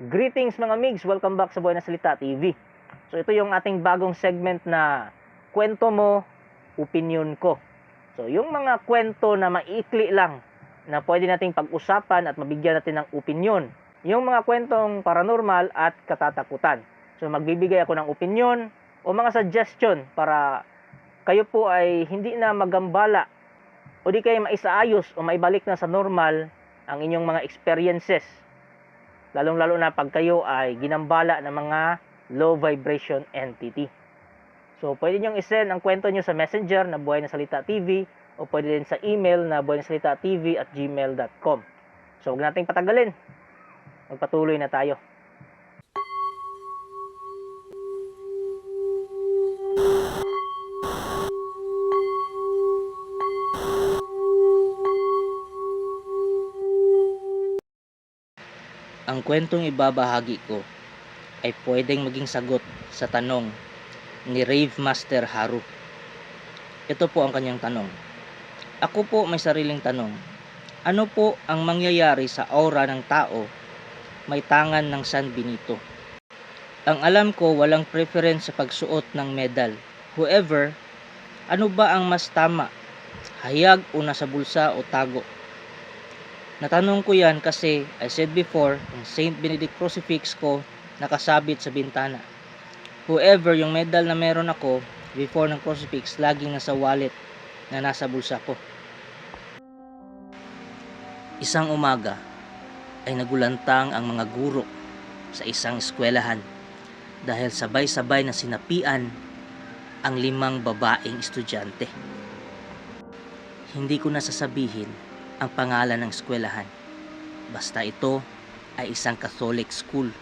Greetings mga migs, welcome back sa Buhay na Salita TV. So ito yung ating bagong segment na kwento mo, opinion ko. So yung mga kwento na maikli lang na pwede nating pag-usapan at mabigyan natin ng opinion. Yung mga kwentong paranormal at katatakutan. So magbibigay ako ng opinion o mga suggestion para kayo po ay hindi na magambala o di kayo maisaayos o maibalik na sa normal ang inyong mga experiences lalong-lalo na pag kayo ay ginambala ng mga low vibration entity. So, pwede nyo isend ang kwento nyo sa messenger na buhay na salita TV o pwede din sa email na buhay na salita TV at gmail.com. So, huwag nating patagalin. Magpatuloy na tayo. Ang kwentong ibabahagi ko ay pwedeng maging sagot sa tanong ni Rave Master Haru. Ito po ang kanyang tanong. Ako po may sariling tanong. Ano po ang mangyayari sa aura ng tao may tangan ng San Benito? Ang alam ko walang preference sa pagsuot ng medal. However, ano ba ang mas tama? Hayag o nasa bulsa o tago? Natanong ko yan kasi I said before, yung Saint Benedict crucifix ko nakasabit sa bintana. Whoever yung medal na meron ako before ng crucifix, laging nasa wallet na nasa bulsa ko. Isang umaga ay nagulantang ang mga guro sa isang eskwelahan dahil sabay-sabay na sinapian ang limang babaeng estudyante. Hindi ko nasasabihin ang pangalan ng eskwelahan. Basta ito ay isang Catholic school.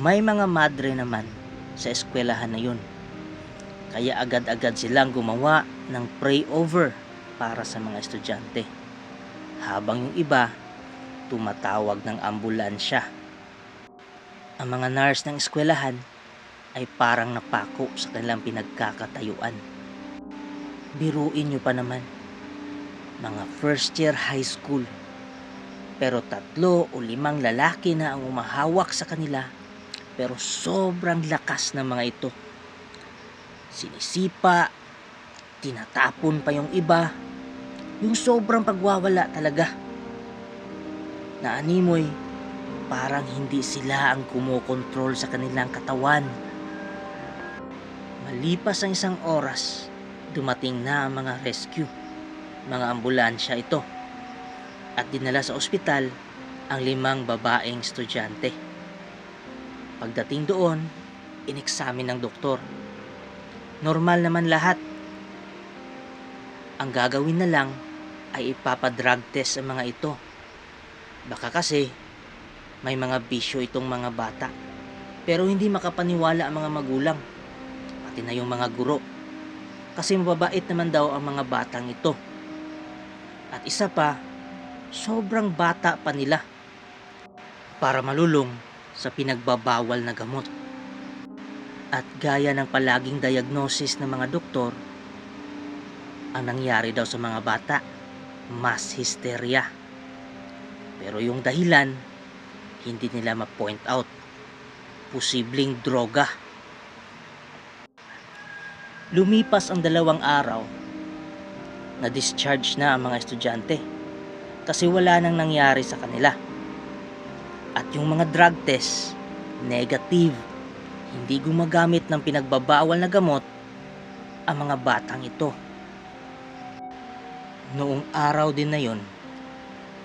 May mga madre naman sa eskwelahan na yun. Kaya agad-agad silang gumawa ng pray over para sa mga estudyante. Habang yung iba, tumatawag ng ambulansya. Ang mga nurse ng eskwelahan ay parang napako sa kanilang pinagkakatayuan. Biruin nyo pa naman mga first year high school. Pero tatlo o limang lalaki na ang umahawak sa kanila pero sobrang lakas ng mga ito. Sinisipa, tinatapon pa yung iba, yung sobrang pagwawala talaga. Naanimoy, parang hindi sila ang kumokontrol sa kanilang katawan. Malipas ang isang oras, dumating na ang mga rescue mga ambulansya ito at dinala sa ospital ang limang babaeng estudyante. Pagdating doon, ineksamin ng doktor. Normal naman lahat. Ang gagawin na lang ay ipapadrug test ang mga ito. Baka kasi may mga bisyo itong mga bata. Pero hindi makapaniwala ang mga magulang, pati na yung mga guro. Kasi mababait naman daw ang mga batang ito. At isa pa, sobrang bata pa nila para malulong sa pinagbabawal na gamot. At gaya ng palaging diagnosis ng mga doktor, ang nangyari daw sa mga bata, mass hysteria. Pero yung dahilan, hindi nila ma-point out. Posibleng droga. Lumipas ang dalawang araw na-discharge na ang mga estudyante kasi wala nang nangyari sa kanila. At yung mga drug test, negative. Hindi gumagamit ng pinagbabawal na gamot ang mga batang ito. Noong araw din na yon,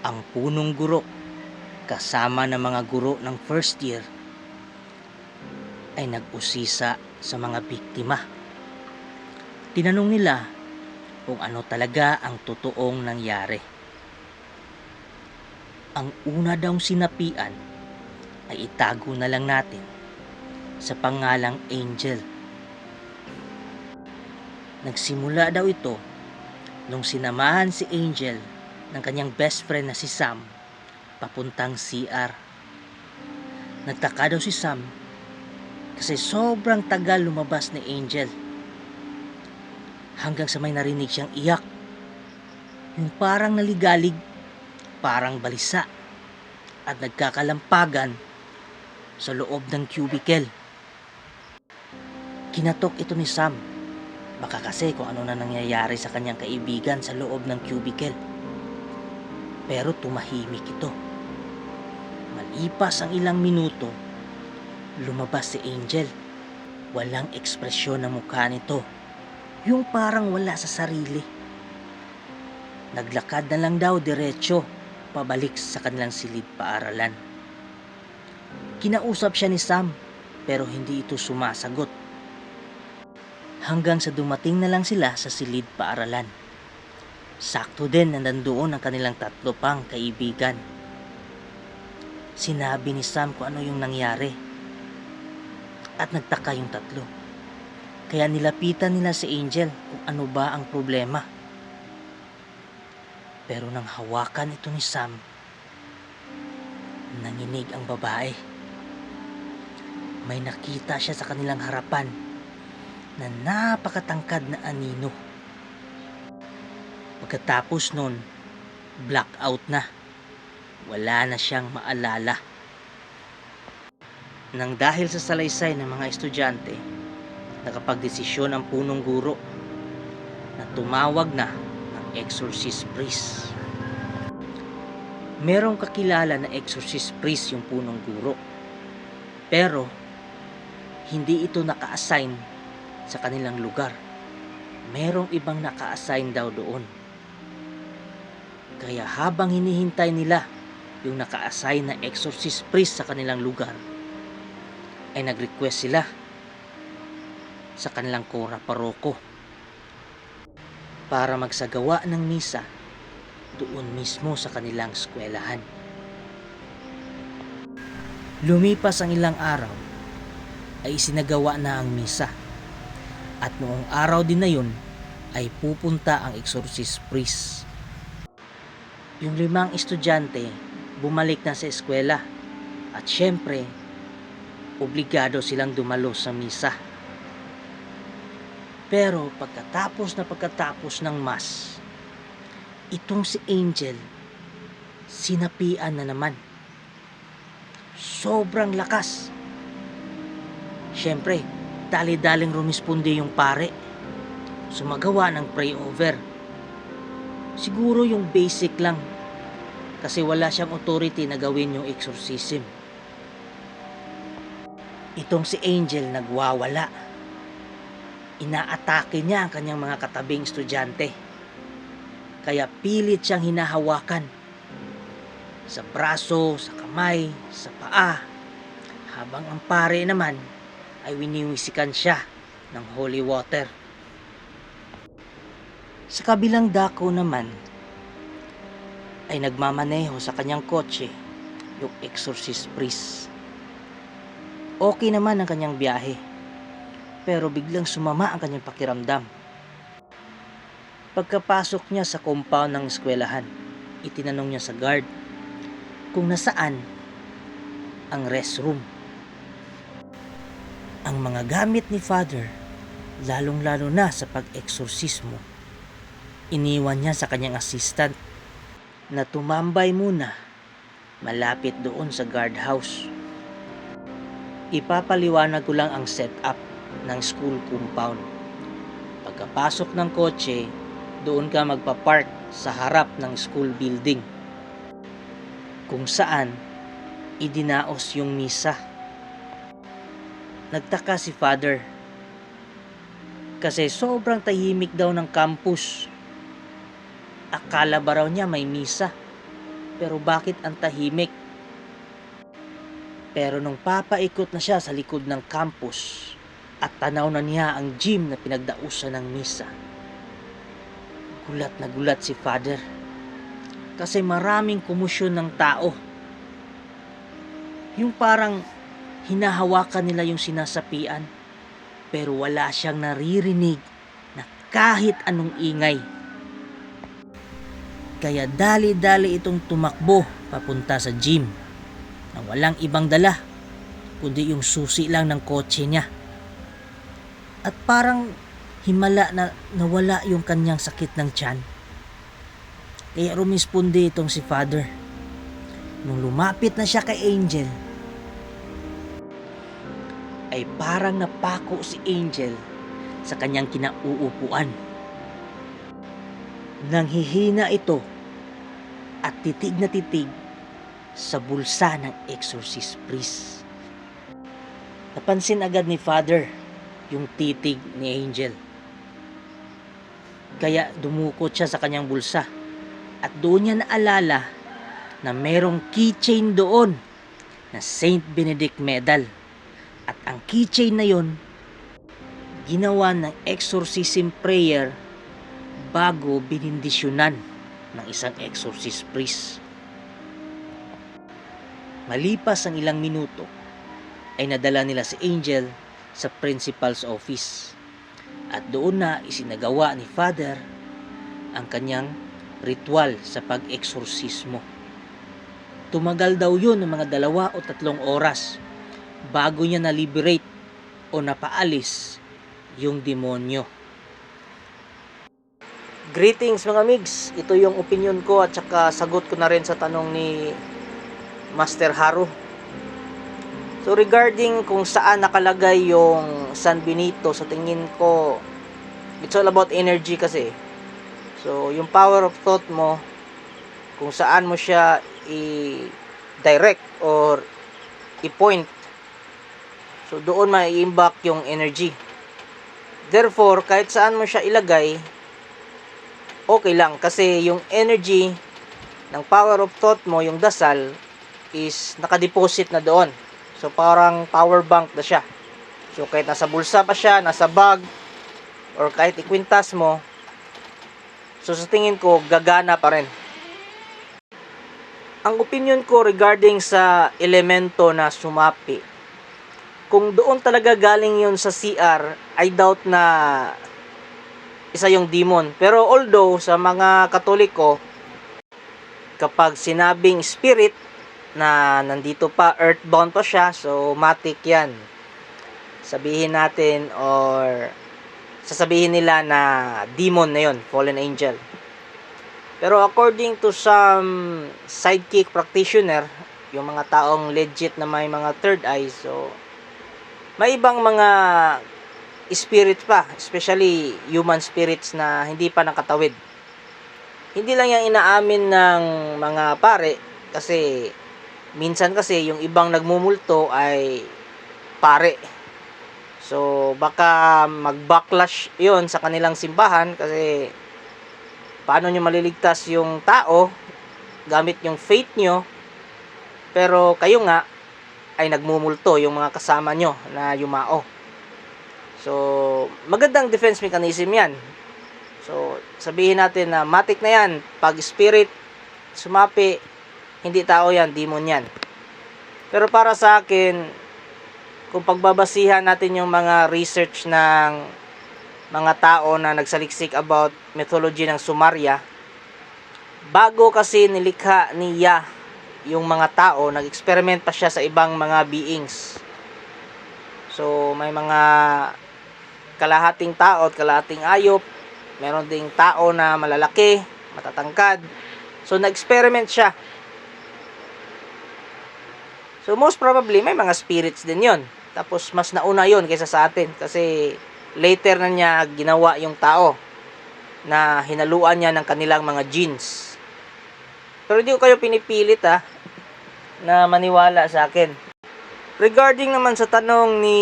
ang punong guro kasama ng mga guro ng first year ay nag-usisa sa mga biktima. Tinanong nila kung ano talaga ang totoong nangyari. Ang una daw sinapian ay itago na lang natin sa pangalang Angel. Nagsimula daw ito nung sinamahan si Angel ng kanyang best friend na si Sam papuntang CR. Nagtaka daw si Sam kasi sobrang tagal lumabas ni Angel hanggang sa may narinig siyang iyak. Yung parang naligalig, parang balisa. at nagkakalampagan sa loob ng cubicle. Kinatok ito ni Sam. Baka kasi kung ano na nangyayari sa kanyang kaibigan sa loob ng cubicle. Pero tumahimik ito. Malipas ang ilang minuto, lumabas si Angel. Walang ekspresyon ng mukha nito. Yung parang wala sa sarili. Naglakad na lang daw diretsyo pabalik sa kanilang silid paaralan. Kinausap siya ni Sam pero hindi ito sumasagot. Hanggang sa dumating na lang sila sa silid paaralan. Sakto din na nandoon ang kanilang tatlo pang kaibigan. Sinabi ni Sam kung ano yung nangyari. At nagtaka yung tatlo. Kaya nilapitan nila si Angel kung ano ba ang problema. Pero nang hawakan ito ni Sam, nanginig ang babae. May nakita siya sa kanilang harapan na napakatangkad na anino. Pagkatapos nun, blackout na. Wala na siyang maalala. Nang dahil sa salaysay ng mga estudyante, nakapagdesisyon ang punong guro na tumawag na ng exorcist priest. Merong kakilala na exorcist priest yung punong guro. Pero, hindi ito naka-assign sa kanilang lugar. Merong ibang naka-assign daw doon. Kaya habang hinihintay nila yung naka-assign na exorcist priest sa kanilang lugar, ay nag-request sila sa kanilang kora paroko para magsagawa ng misa doon mismo sa kanilang eskwelahan. Lumipas ang ilang araw ay isinagawa na ang misa at noong araw din na yun ay pupunta ang exorcist priest. Yung limang estudyante bumalik na sa eskwela at syempre obligado silang dumalo sa misa. Pero pagkatapos na pagkatapos ng mas, itong si Angel, sinapian na naman. Sobrang lakas. Siyempre, dali-daling rumisponde yung pare. Sumagawa ng pray over. Siguro yung basic lang. Kasi wala siyang authority na gawin yung exorcism. Itong si Angel nagwawala. Inaatake niya ang kanyang mga katabing estudyante. Kaya pilit siyang hinahawakan. Sa braso, sa kamay, sa paa. Habang ang pare naman ay winiwisikan siya ng holy water. Sa kabilang dako naman ay nagmamaneho sa kanyang kotse yung exorcist priest. Okay naman ang kanyang biyahe. Pero biglang sumama ang kanyang pakiramdam. Pagkapasok niya sa compound ng eskwelahan, itinanong niya sa guard kung nasaan ang restroom. Ang mga gamit ni Father, lalong-lalo na sa pag-eksorsismo, iniwan niya sa kanyang assistant na tumambay muna malapit doon sa guardhouse. Ipapaliwanag ko lang ang setup ng school compound. Pagkapasok ng kotse, doon ka magpa-park sa harap ng school building. Kung saan, idinaos yung misa. Nagtaka si father. Kasi sobrang tahimik daw ng campus. Akala ba raw niya may misa? Pero bakit ang tahimik? Pero nung papaikot na siya sa likod ng campus at tanaw na niya ang gym na pinagdausan ng misa, gulat na gulat si Father. Kasi maraming kumusyon ng tao. Yung parang hinahawakan nila yung sinasapian pero wala siyang naririnig na kahit anong ingay. Kaya dali-dali itong tumakbo papunta sa gym na walang ibang dala kundi yung susi lang ng kotse niya. At parang himala na nawala yung kanyang sakit ng tiyan. Kaya rumisponde itong si father. Nung lumapit na siya kay Angel, ay parang napako si Angel sa kanyang kinauupuan. Nang hihina ito at titig na titig sa bulsa ng exorcist priest. Napansin agad ni Father yung titig ni Angel. Kaya dumukot siya sa kanyang bulsa at doon niya naalala na merong keychain doon na Saint Benedict medal. At ang keychain na yon ginawa ng exorcism prayer bago binindisyonan ng isang exorcist priest. Malipas ang ilang minuto, ay nadala nila si Angel sa principal's office. At doon na isinagawa ni Father ang kanyang ritual sa pag-eksorsismo. Tumagal daw yun ng mga dalawa o tatlong oras bago niya na-liberate o napaalis yung demonyo. Greetings mga migs, ito yung opinion ko at saka sagot ko na rin sa tanong ni Master Haru. So regarding kung saan nakalagay yung San Benito, sa tingin ko it's all about energy kasi. So yung power of thought mo kung saan mo siya i-direct or i-point. So doon mai-imbak yung energy. Therefore, kahit saan mo siya ilagay, okay lang kasi yung energy ng power of thought mo, yung dasal, is nakadeposit na doon. So, parang power bank na siya. So, kahit nasa bulsa pa siya, nasa bag, or kahit ikwintas mo, so sa tingin ko, gagana pa rin. Ang opinion ko regarding sa elemento na sumapi, kung doon talaga galing yon sa CR, I doubt na isa yung demon. Pero although sa mga katoliko, kapag sinabing spirit, na nandito pa, earthbound pa siya, so matik yan. Sabihin natin or sasabihin nila na demon na yon, fallen angel. Pero according to some sidekick practitioner, yung mga taong legit na may mga third eye, so may ibang mga spirit pa, especially human spirits na hindi pa nakatawid. Hindi lang yung inaamin ng mga pare kasi minsan kasi yung ibang nagmumulto ay pare. So baka mag-backlash 'yon sa kanilang simbahan kasi paano nyo maliligtas yung tao gamit yung faith nyo pero kayo nga ay nagmumulto yung mga kasama nyo na yumao. So, magandang defense mechanism yan. So, sabihin natin na matik na yan. Pag spirit sumapi, hindi tao yan, demon yan. Pero para sa akin, kung pagbabasihan natin yung mga research ng mga tao na nagsaliksik about mythology ng Sumaria, bago kasi nilikha ni Yah yung mga tao, nag-experiment pa siya sa ibang mga beings. So, may mga kalahating tao at kalahating ayop, meron ding tao na malalaki, matatangkad. So, nag-experiment siya. So, most probably, may mga spirits din yon Tapos, mas nauna yon kaysa sa atin. Kasi, later na niya ginawa yung tao na hinaluan niya ng kanilang mga genes. Pero hindi ko kayo pinipilit ha na maniwala sa akin. Regarding naman sa tanong ni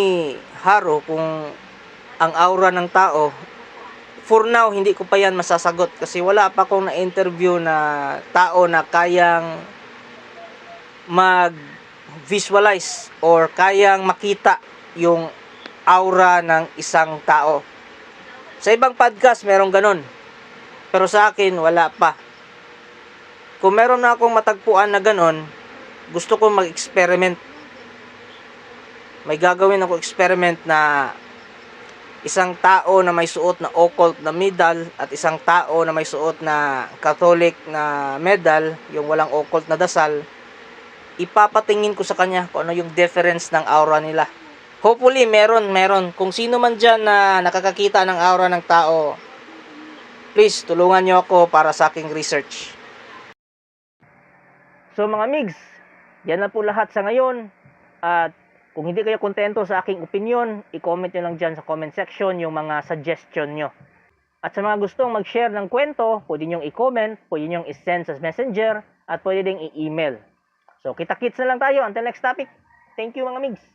Haro kung ang aura ng tao, for now hindi ko pa yan masasagot kasi wala pa akong na-interview na tao na kayang mag visualize or kayang makita yung aura ng isang tao. Sa ibang podcast, merong ganun. Pero sa akin, wala pa. Kung meron na akong matagpuan na ganun, gusto ko mag-experiment. May gagawin ako experiment na isang tao na may suot na occult na medal at isang tao na may suot na Catholic na medal, yung walang occult na dasal, ipapatingin ko sa kanya kung ano yung difference ng aura nila. Hopefully, meron, meron. Kung sino man dyan na nakakakita ng aura ng tao, please, tulungan nyo ako para sa aking research. So mga migs, yan na po lahat sa ngayon. At kung hindi kayo kontento sa aking opinion, i-comment nyo lang dyan sa comment section yung mga suggestion nyo. At sa mga gustong mag-share ng kwento, pwede nyong i-comment, pwede nyong i-send sa messenger, at pwede ding i-email. So, kita-kits na lang tayo. Until next topic. Thank you mga migs.